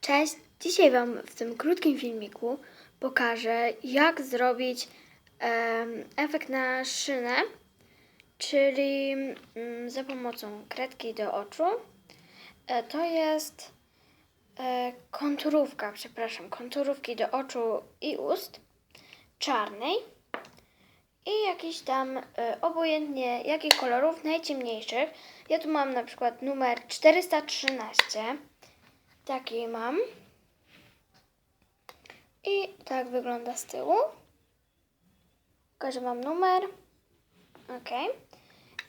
Cześć! Dzisiaj Wam w tym krótkim filmiku pokażę, jak zrobić em, efekt na szynę, czyli mm, za pomocą kredki do oczu. E, to jest e, konturówka, przepraszam, konturówki do oczu i ust czarnej i jakiś tam e, obojętnie jakich kolorów, najciemniejszych. Ja tu mam na przykład numer 413. Taki mam. I tak wygląda z tyłu. Pokażę Wam numer. Ok.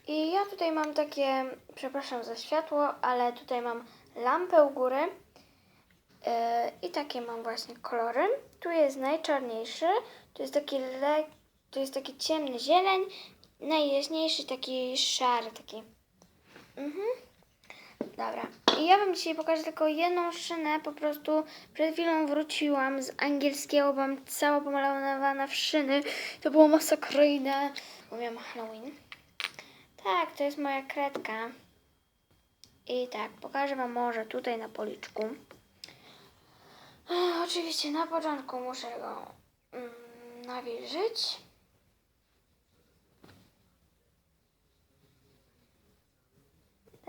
I ja tutaj mam takie, przepraszam za światło, ale tutaj mam lampę u góry. Yy, I takie mam właśnie kolory. Tu jest najczarniejszy, tu jest taki le... tu jest taki ciemny zieleń, najjaśniejszy taki szary, taki. Mhm. Dobra. I ja Wam dzisiaj pokażę tylko jedną szynę. Po prostu przed chwilą wróciłam z angielskiego, byłam cała pomalowana w szyny. To było masakryjne, bo miałam Halloween. Tak, to jest moja kredka. I tak, pokażę Wam może tutaj na policzku. Oczywiście na początku muszę go mm, nawilżyć.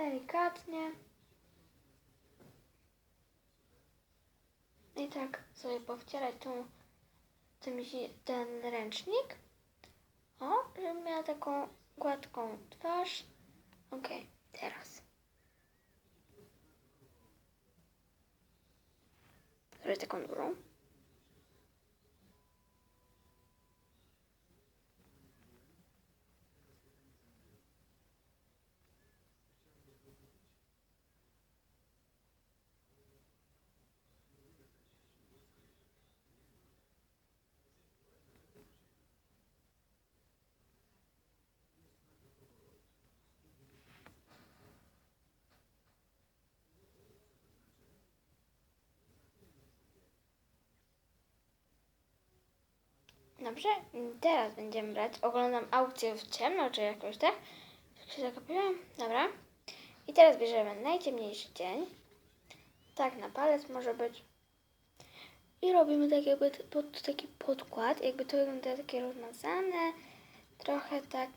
Delikatnie. I tak sobie powcierać tą, tym, ten ręcznik. O, żeby miała taką gładką twarz. Ok, teraz. Zrobię taką dużą. Dobrze, teraz będziemy brać. Oglądam aukcję w ciemno, czy jakoś tak. Tak się. Dobra. I teraz bierzemy najciemniejszy cień. Tak, na palec może być. I robimy tak jakby pod, taki podkład. Jakby to wygląda takie rozmazane. Trochę tak.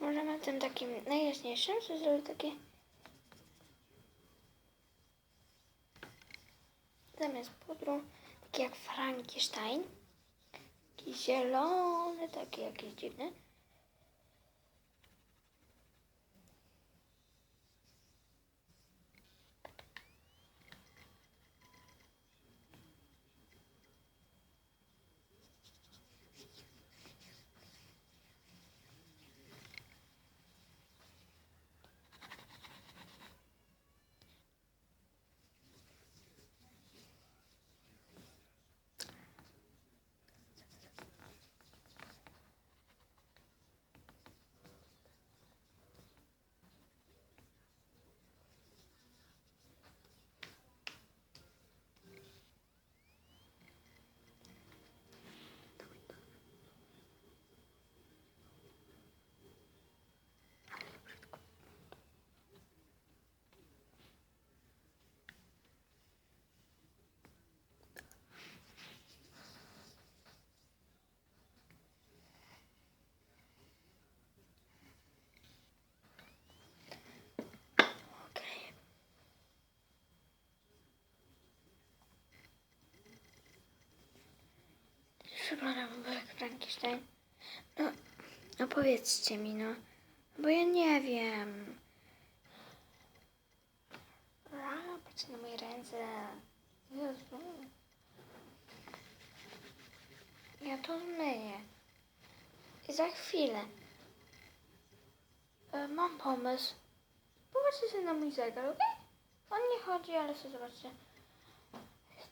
Możemy tym takim najjaśniejszym zrobić takie. Zamiast pudru, taki jak Frankenstein. Taki zielony, taki jakiś dziwny. Okej. Przepraszam, No, no powiedzcie mi, no. Bo ja nie wiem. A, patrzcie na moje ręce. Jezu. Ja to zmyję. I za chwilę. E, mam pomysł. Popatrzcie sobie na mój zegar, ok? On nie chodzi, ale sobie zobaczcie.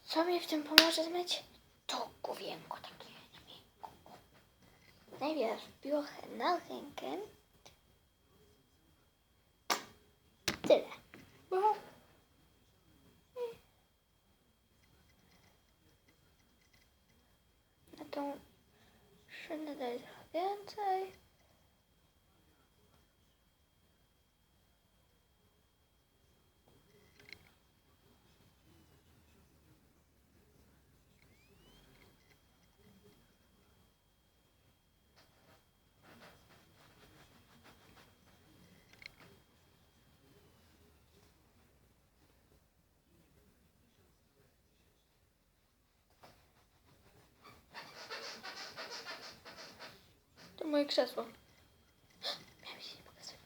Co mi w tym pomoże zmyć? To główienko takie. Najpierw biorę na rękę. Tyle. Bo... Na tą szynę daj trochę więcej. Krzesło. Miałem się nie pokazywać.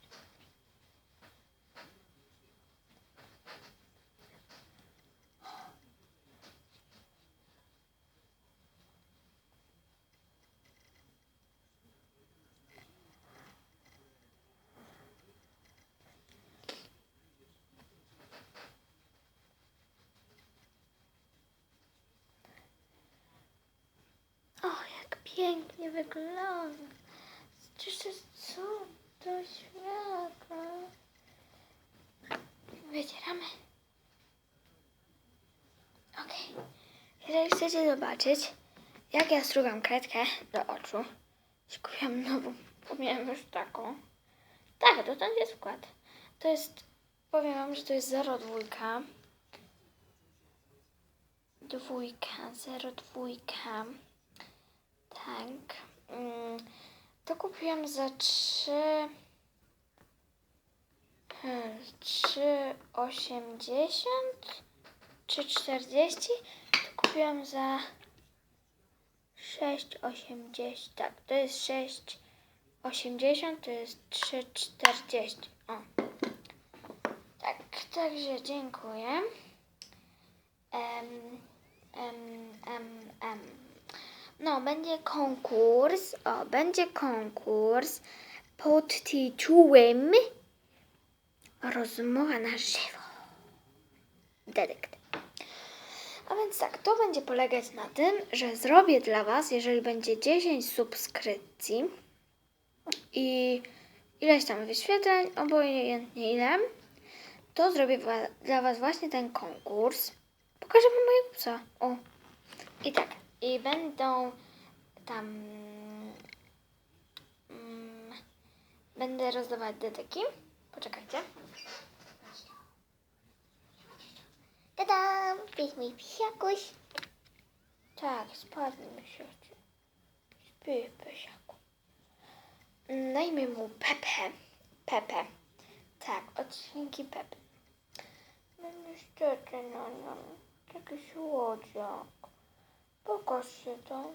O, jak pięknie wygląda. Przecież to jest cud do świata. Wycieramy. Okej. Jeżeli chcecie zobaczyć, jak ja strugam kredkę do oczu, kupiłam nową, kupiłam już taką. Tak, ten jest wkład. To jest, powiem wam, że to jest 0,2. Dwójka, 0,2. Tak. Mm, to kupiłam za 3. 3,80 czy 40. Kupiłam za 6,80. Tak, to jest 6,80, to jest 3,40. O. Tak, także dziękuję. Em, em, em, em. No, będzie konkurs. O, będzie konkurs pod tytułem Rozmowa na żywo. Detektyw. Więc tak, to będzie polegać na tym, że zrobię dla Was, jeżeli będzie 10 subskrypcji i ileś tam wyświetleń, obojętnie ile, to zrobię dla Was właśnie ten konkurs. Pokażę Wam mojego psa. O. I tak, i będą tam. Mm, będę rozdawać dedyki. Poczekajcie. Mój psiakuś. Tak, spadł mi się. Śpi, psiaku. Na imię mu Pepe. Pepe. Tak, odcinki Pepe. No niestety, no, no. Taki słodziak. Pokaż się to.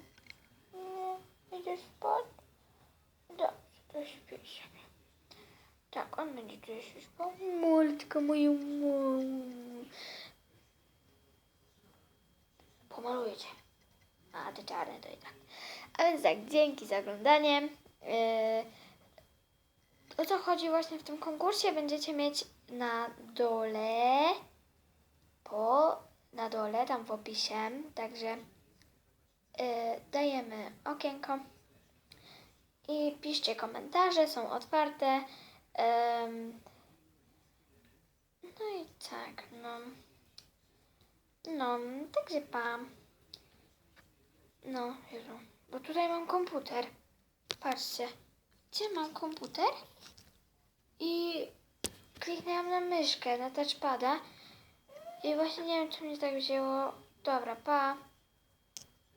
Nie, idziesz spać? Dobrze, to śpi sobie. Tak, on będzie tu jeszcze spał. Multka moją mamą. Pomaluję cię. A, te czarne to i tak. A więc tak, dzięki za oglądanie. Yy, o co chodzi właśnie w tym konkursie? Będziecie mieć na dole, po, na dole, tam w opisie, także yy, dajemy okienko i piszcie komentarze, są otwarte. Ym, no i tak, no. No, także pa. No, Jezu, bo tutaj mam komputer. Patrzcie, gdzie mam komputer? I kliknęłam na myszkę, na touchpada. I właśnie nie wiem, co mnie tak wzięło. Dobra, pa.